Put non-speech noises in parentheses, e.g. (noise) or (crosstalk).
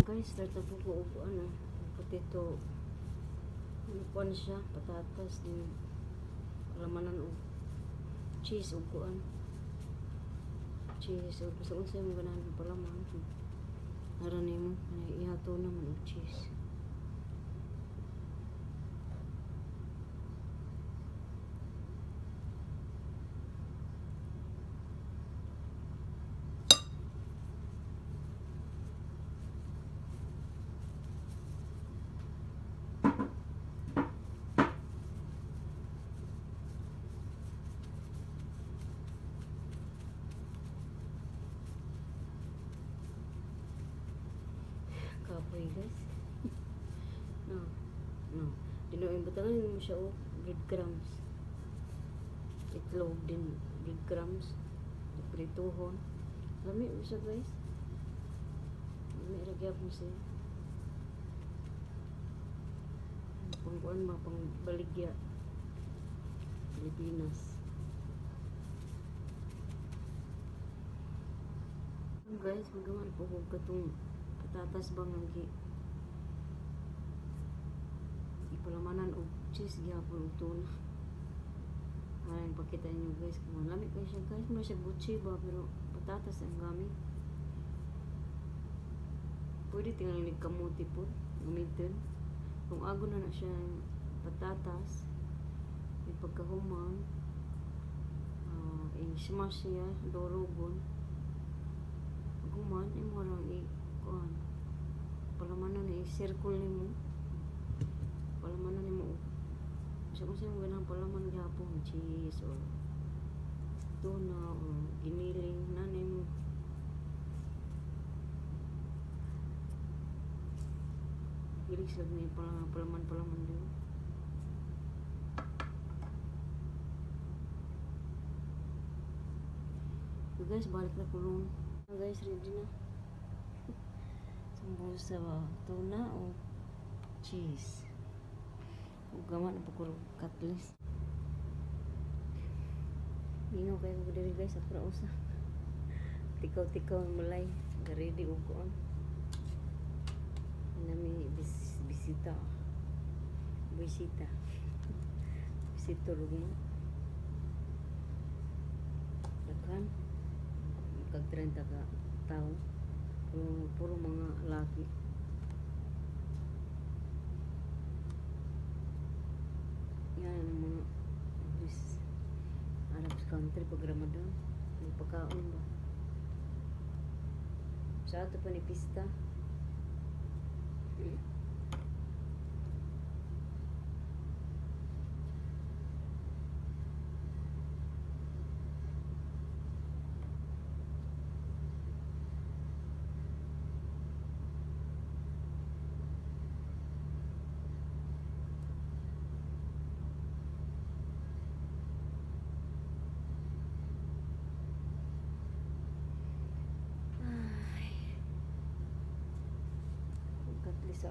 guys, start na po ko og ano, potato. Ano po na siya, patatas, din kalamanan og cheese ug kuan. Cheese ug sa unsa mo ganahan ng palaman. Nara nimo, ihato naman og cheese. Kapoy guys. no. No. Dinuin butangan mo siya og breadcrumbs. Itlog din breadcrumbs. Prituhon. Lami mo siya guys. Lami ragyap mo siya. Pang kuan ba pang baligya. Pilipinas. Guys, magaman po ko katong patatas bang lagi. Ipalamanan og cheese gyapon og tuna. Ay, pakita niyo guys kung lamig kayo siya guys. Mura siya butchi ba pero patatas ang gamit. Pwede tingnan ni kamuti po. Gamitin. Kung ago na na siya patatas, may pagkahuman, uh, i-smash siya, dorogon. Guman, imo lang i kuan. Ni i-circle nimo. Palamanan nimo. Sa kung sino ganang palaman gyapon cheese or tuna or giniling na nimo. Gilig sa may palaman palaman palaman din. So guys, balik na kulong. Guys, ready na. Sambal sa tuna o cheese. Ug gaman na pagkulog cutlass. Mingaw kayo ko diri guys, ako ra usa. Tikaw-tikaw malay. Ready og kuan. Nami bis bisita. Bisita. (laughs) Bisita mo. Daghan kag 30 ka tao. Puro, puro mga laki. Yan ang mga this Arab country pag Ramadan. May pagkaon ba? Sa ato pa ni pista. Hmm. so.